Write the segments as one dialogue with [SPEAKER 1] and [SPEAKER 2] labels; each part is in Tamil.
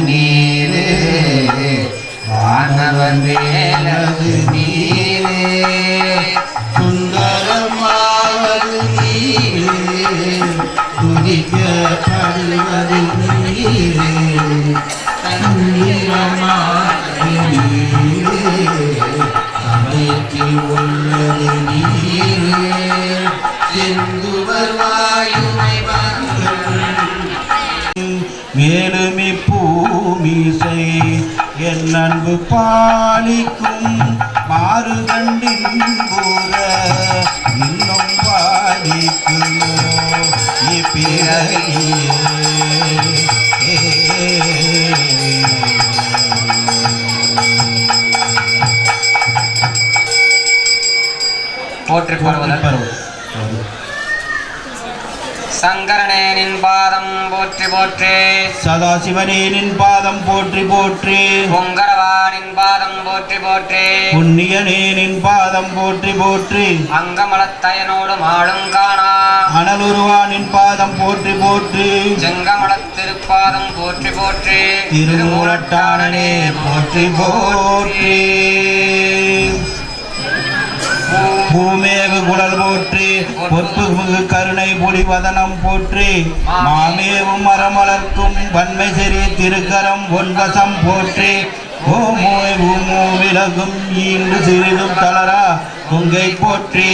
[SPEAKER 1] நீரே வானவர் மேலது நீரே சுந்தரமாவது நீரே துதிக்கப்படுவது நீரே
[SPEAKER 2] அன்பு பாலிக்கும் மாறுகண்டின் போல இன்னும் பாலிக்குமோ
[SPEAKER 3] போற்றி பருவதல் சங்கரனே நின் பாதம் போற்றி போற்றி.
[SPEAKER 2] சதாசிவனேனின் பாதம் போற்றி போற்றி.
[SPEAKER 3] பொங்கரவானின் பாதம் போற்றி போற்றி.
[SPEAKER 2] புண்ணியனேனின் பாதம் போற்றி போற்றி.
[SPEAKER 3] அங்கமலத்தயனோடு மாளும் காணா.
[SPEAKER 2] அனலுருவானின் பாதம் போற்றி போற்றி.
[SPEAKER 3] செங்கமலத் திருப்பாதம் போற்றி போற்றி.
[SPEAKER 2] திருமூலட்டானனே போற்றி போற்றி. பூமேகு குடல் போற்றி பொற்புமிகு கருணை புலிவதனம் போற்றி மாமேவும் மரமலர்க்கும் வன்மை செறி திருக்கரம் ஒன்பசம் போற்றி ஓமோய் பூமோ விலகும் ஈண்டு சிறிதும் தளரா கொங்கை போற்றி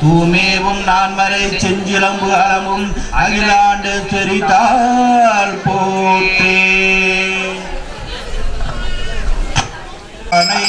[SPEAKER 2] தூமேவும் நான்மறை செஞ்சிலம்பு அளவும் அகிலாண்டு செறிதால் போற்றி. அனை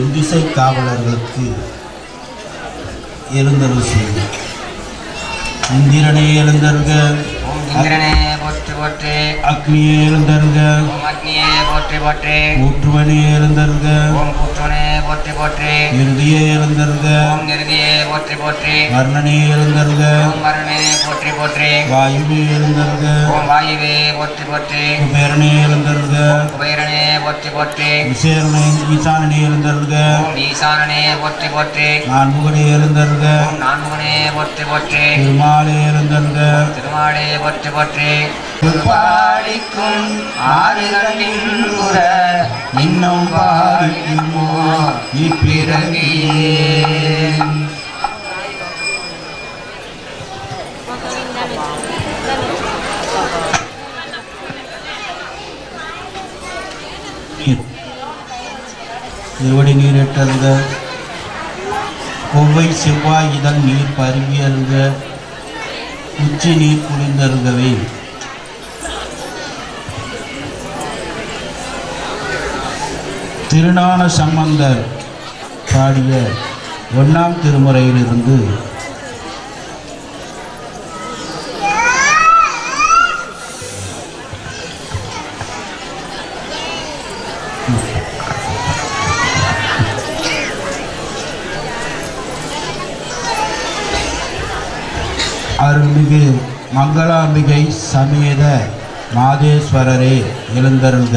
[SPEAKER 2] முதலில் காவலர்களுக்கு எழுந்தருள் செய்து. இந்திரனே எழுந்தருக.
[SPEAKER 3] இந்திரனே போற்றி போற்றி
[SPEAKER 2] அக்னியே எழுந்தருக
[SPEAKER 3] ஓம் அக்னியே போற்றி போற்றி
[SPEAKER 2] ஊற்றுவனே எழுந்தருக
[SPEAKER 3] ஓம் கூற்றுவனே போற்றி போற்றி
[SPEAKER 2] இறுதியே எழுந்தருக
[SPEAKER 3] ஓம் நிருதியே போற்றி போற்றி
[SPEAKER 2] வர்ணனே எழுந்தருக
[SPEAKER 3] ஓம் வருணே போற்றி போற்றி
[SPEAKER 2] வாயுவே எழுந்தருக
[SPEAKER 3] ஓம் வாயுவே போற்றி போற்றி
[SPEAKER 2] குபேரனே எழுந்தருக
[SPEAKER 3] குபேரனே போற்றி போற்றி
[SPEAKER 2] விசேரனே ஈசானனே எழுந்தருக
[SPEAKER 3] ஓம் ஈசானனே போற்றி போற்றி
[SPEAKER 2] நான்முகனே எழுந்தருக
[SPEAKER 3] ஓம் நான்முகனே போற்றி போற்றி
[SPEAKER 2] திருமாலே எழுந்தருக
[SPEAKER 3] திருமாலே போற்றி போற்றி பாடிக்கும் ஆறு கண்ணின் குற
[SPEAKER 2] இன்னும் பாரிக்குமோ இப்பிறவியே. திருவடி நீரட்டருக கொவ்வை செவ்வாய் இதழ் நீர் பருவி அருக உச்சி நீர் குளிர்ந்தருகவே திருநான சம்பந்தர் பாடிய ஒன்றாம் திருமுறையிலிருந்து அருள்மிகு மங்களாம்பிகை சமேத மாதேஸ்வரரே எழுந்தருள்க.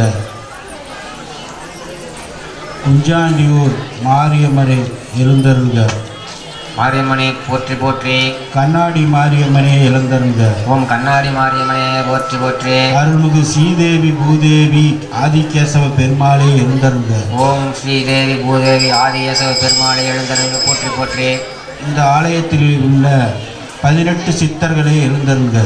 [SPEAKER 2] குஞ்சாண்டியூர் மாரியம்மரே எழுந்தருள்க
[SPEAKER 3] மாரியம்மனை போற்றி போற்றி.
[SPEAKER 2] கண்ணாடி மாரியம்மனே எழுந்தருள்க
[SPEAKER 3] ஓம் கண்ணாடி மாரியம்மனே போற்றி போற்றி.
[SPEAKER 2] அருள்மிகு ஸ்ரீதேவி பூதேவி ஆதிகேசவ பெருமாளே எழுந்தருள்க
[SPEAKER 3] ஓம் ஸ்ரீ தேவி பூதேவி ஆதியசவ பெருமாளை எழுந்தருங்க போற்றி போற்றி.
[SPEAKER 2] இந்த ஆலயத்தில் உள்ள பதினெட்டு சித்தர்களே எழுந்தருங்க.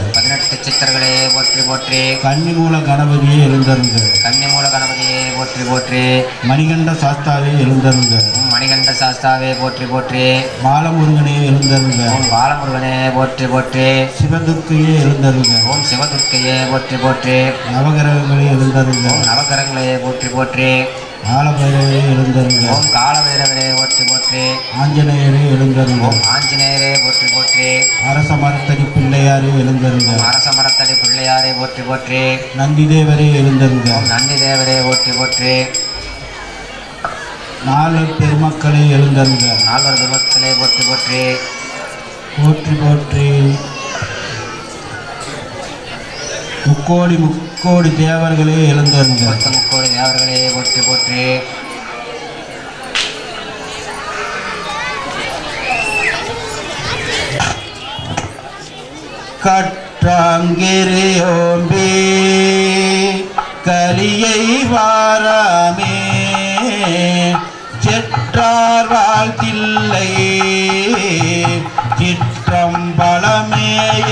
[SPEAKER 3] சித்தர்களே போற்றி போற்றி.
[SPEAKER 2] கன்னிமூல கணபதியே எழுந்தருங்க.
[SPEAKER 3] கன்னிமூல கணபதியே போற்றி போற்றி.
[SPEAKER 2] மணிகண்ட சாஸ்தாவே எழுந்தருங்க.
[SPEAKER 3] மணிகண்ட சாஸ்தாவே போற்றி போற்றி.
[SPEAKER 2] பாலமுருகனே எழுந்தருங்க.
[SPEAKER 3] ஓம் பாலமுருகனே போற்றி போற்றி.
[SPEAKER 2] சிவதுர்க்கையே எழுந்தருங்க.
[SPEAKER 3] ஓம் சிவதுர்க்கையே போற்றி போற்றி.
[SPEAKER 2] நவகிரகங்களே எழுந்தருங்க.
[SPEAKER 3] ஓம் நவகரங்களே போற்றி போற்றி.
[SPEAKER 2] ஆலபைரவரே எழுந்தருங்க
[SPEAKER 3] ஓம் காலபைரவரே போற்றி போற்றி.
[SPEAKER 2] ஆஞ்சநேயரே எழுந்தருங்க
[SPEAKER 3] ஓம் ஆஞ்சநேயரே போற்றி போற்றி.
[SPEAKER 2] அரச மரத்தடி பிள்ளையாரே எழுந்தருங்க
[SPEAKER 3] அரச மரத்தடி பிள்ளையாரே போற்றி போற்றி.
[SPEAKER 2] நந்திதேவரே எழுந்தருங்க
[SPEAKER 3] ஓம் நந்தி தேவரே போற்றி போற்றி.
[SPEAKER 2] நாலு பெருமக்களே எழுந்தருங்க
[SPEAKER 3] நால்வர் துர்மத்திலே போற்றி போற்றி.
[SPEAKER 2] போற்றி போற்றி. முக்கோடி முக்கோடி தேவர்களே எழுந்தருங்க.
[SPEAKER 3] முக்கோடி தேவர்களே போற்றி போற்றி.
[SPEAKER 2] கற்றாங்கிரியோம்பி கலியை வாராமே. செற்றார் வாழ்த்தில்லை சிற்றம்பலமேய